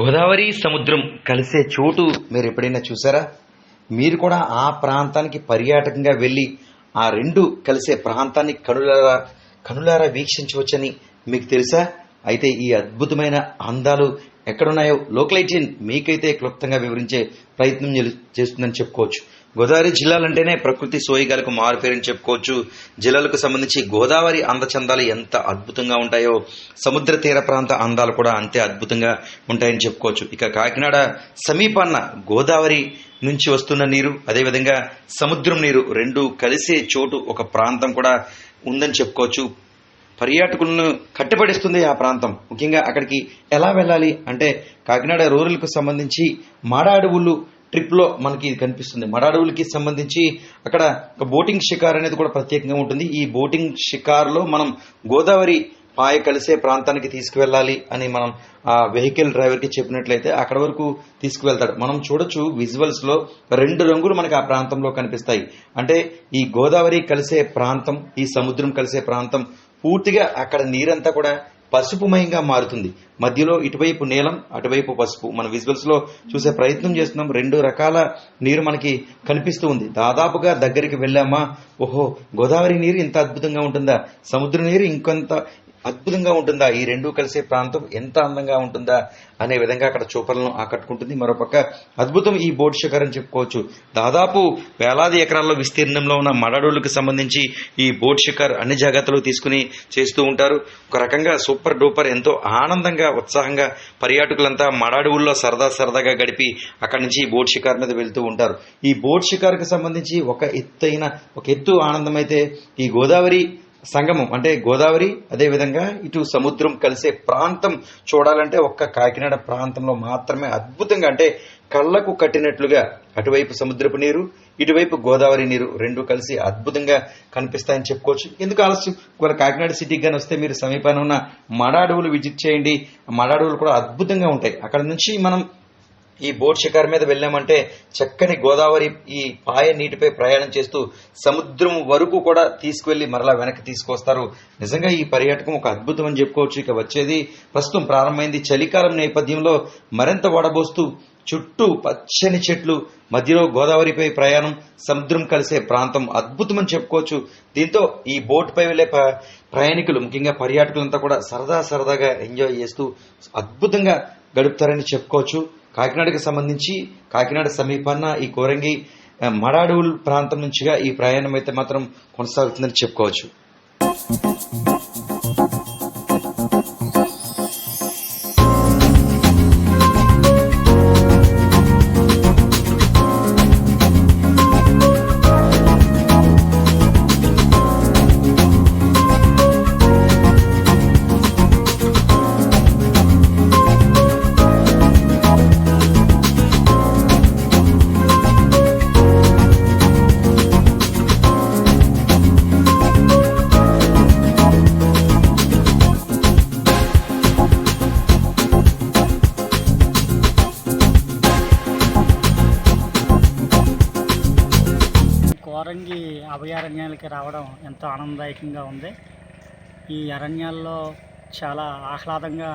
గోదావరి సముద్రం కలిసే చోటు మీరు ఎప్పుడైనా చూసారా? మీరు కూడా ఆ ప్రాంతానికి పర్యాటకంగా వెళ్ళి ఆ రెండు కలిసే ప్రాంతాన్ని కనులారా కనులారా వీక్షించవచ్చని మీకు తెలుసా? అయితే ఈ అద్భుతమైన అందాలు ఎక్కడున్నాయో లోకలైటియన్ మీకైతే క్లుప్తంగా వివరించే ప్రయత్నం చేస్తుందని చెప్పుకోవచ్చు. గోదావరి జిల్లాలంటేనే ప్రకృతి సోయిగాలకు మారుపేరని చెప్పుకోవచ్చు. జిల్లాలకు సంబంధించి గోదావరి అందచందాలు ఎంత అద్భుతంగా ఉంటాయో సముద్ర తీర ప్రాంత అందాలు కూడా అంతే అద్భుతంగా ఉంటాయని చెప్పుకోవచ్చు. ఇక కాకినాడ సమీపాన్న గోదావరి నుంచి వస్తున్న నీరు అదేవిధంగా సముద్రం నీరు రెండు కలిసే చోటు ఒక ప్రాంతం కూడా ఉందని చెప్పుకోవచ్చు. పర్యాటకులను కట్టుబడిస్తుంది ఆ ప్రాంతం. ముఖ్యంగా అక్కడికి ఎలా వెళ్ళాలి అంటే కాకినాడ రూరల్కు సంబంధించి మాడ అడవులు లో మనకి ఇది కనిపిస్తుంది. మడాడవులకి సంబంధించి అక్కడ ఒక బోటింగ్ షికార్ అనేది కూడా ప్రత్యేకంగా ఉంటుంది. ఈ బోటింగ్ షికార్లో మనం గోదావరి పాయ కలిసే ప్రాంతానికి తీసుకువెళ్ళాలి అని మనం ఆ వెహికల్ డ్రైవర్కి చెప్పినట్లయితే అక్కడ వరకు తీసుకువెళ్తాడు. మనం చూడొచ్చు విజువల్స్లో రెండు రంగులు మనకి ఆ ప్రాంతంలో కనిపిస్తాయి. అంటే ఈ గోదావరి కలిసే ప్రాంతం ఈ సముద్రం కలిసే ప్రాంతం పూర్తిగా అక్కడ నీరంతా కూడా పసుపుమయంగా మారుతుంది. మధ్యలో ఇటువైపు నీలం అటువైపు పసుపు. మన విజువల్స్లో చూసే ప్రయత్నం చేస్తున్నాం. రెండు రకాల నీరు మనకి కనిపిస్తూ ఉంది. దాదాపుగా దగ్గరికి వెళ్ళామా? ఓహో గోదావరి నీరు ఇంత అద్భుతంగా ఉంటుందా? సముద్ర నీరు ఇంకొంత అద్భుతంగా ఉంటుందా? ఈ రెండు కలిసే ప్రాంతం ఎంత అందంగా ఉంటుందా? అనే విధంగా అక్కడ చూపలను ఆకట్టుకుంటుంది. మరోపక్క అద్భుతం ఈ బోట్ శిఖర్ అని చెప్పుకోవచ్చు. దాదాపు వేలాది ఎకరాల్లో విస్తీర్ణంలో ఉన్న మడడోళ్ళకి సంబంధించి ఈ బోట్ షికార్ అన్ని జాగ్రత్తలు తీసుకుని చేస్తూ ఉంటారు. ఒక రకంగా సూపర్ డూపర్ ఎంతో ఆనందంగా ఉత్సాహంగా పర్యాటకులంతా మడాడువుల్లో సరదా సరదాగా గడిపి అక్కడి నుంచి ఈ బోట్ షికార్ మీద వెళ్తూ ఉంటారు. ఈ బోట్ షికార్కి సంబంధించి ఒక ఎత్తైన ఒక ఎత్తు ఆనందం అయితే ఈ గోదావరి సంగమం అంటే గోదావరి అదేవిధంగా ఇటు సముద్రం కలిసే ప్రాంతం చూడాలంటే ఒక్క కాకినాడ ప్రాంతంలో మాత్రమే అద్భుతంగా అంటే కళ్ళకు కట్టినట్లుగా అటువైపు సముద్రపు నీరు ఇటువైపు గోదావరి నీరు రెండు కలిసి అద్భుతంగా కనిపిస్తాయని చెప్పుకోవచ్చు. ఎందుకు ఆలస్యం? ఒకవేళ కాకినాడ సిటీకి కానీ వస్తే మీరు సమీపాన ఉన్న మడ అడవులు విజిట్ చేయండి. మడ అడవులు కూడా అద్భుతంగా ఉంటాయి. అక్కడ నుంచి మనం ఈ బోట్ షికార్ మీద వెళ్ళామంటే చక్కని గోదావరి ఈ పాయ నీటిపై ప్రయాణం చేస్తూ సముద్రం వరకు కూడా తీసుకువెళ్ళి మరలా వెనక్కి తీసుకొస్తారు. నిజంగా ఈ పర్యాటకం ఒక అద్భుతం అని చెప్పుకోవచ్చు. ఇక వచ్చేది ప్రస్తుతం ప్రారంభమైంది చలికాలం నేపథ్యంలో మరింత వడబోస్తూ చుట్టూ పచ్చని చెట్లు మధ్యలో గోదావరిపై ప్రయాణం సముద్రం కలిసే ప్రాంతం అద్భుతమని చెప్పుకోవచ్చు. దీంతో ఈ బోట్పై వెళ్ళే ప్రయాణికులు ముఖ్యంగా పర్యాటకులంతా కూడా సరదా సరదాగా ఎంజాయ్ చేస్తూ అద్భుతంగా గడుపుతారని చెప్పుకోవచ్చు. కాకినాడకి సంబంధించి కాకినాడ సమీపాన ఈ కోరంగి మడాడవుల్ ప్రాంతం నుంచిగా ఈ ప్రయాణం అయితే మాత్రం కొనసాగుతుందని చెప్పుకోవచ్చు. కోరంగి అభయారణ్యాలకి రావడం ఎంతో ఆనందదాయకంగా ఉంది. ఈ అరణ్యాల్లో చాలా ఆహ్లాదంగా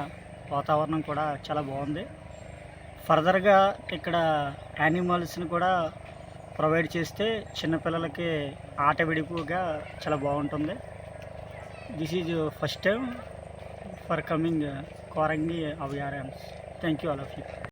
వాతావరణం కూడా చాలా బాగుంది. ఫర్దర్గా ఇక్కడ యానిమల్స్ని కూడా ప్రొవైడ్ చేస్తే చిన్నపిల్లలకి ఆట విడిపుగా చాలా బాగుంటుంది. This is first time for coming Coringa అభయారణ్యం thank you all of you.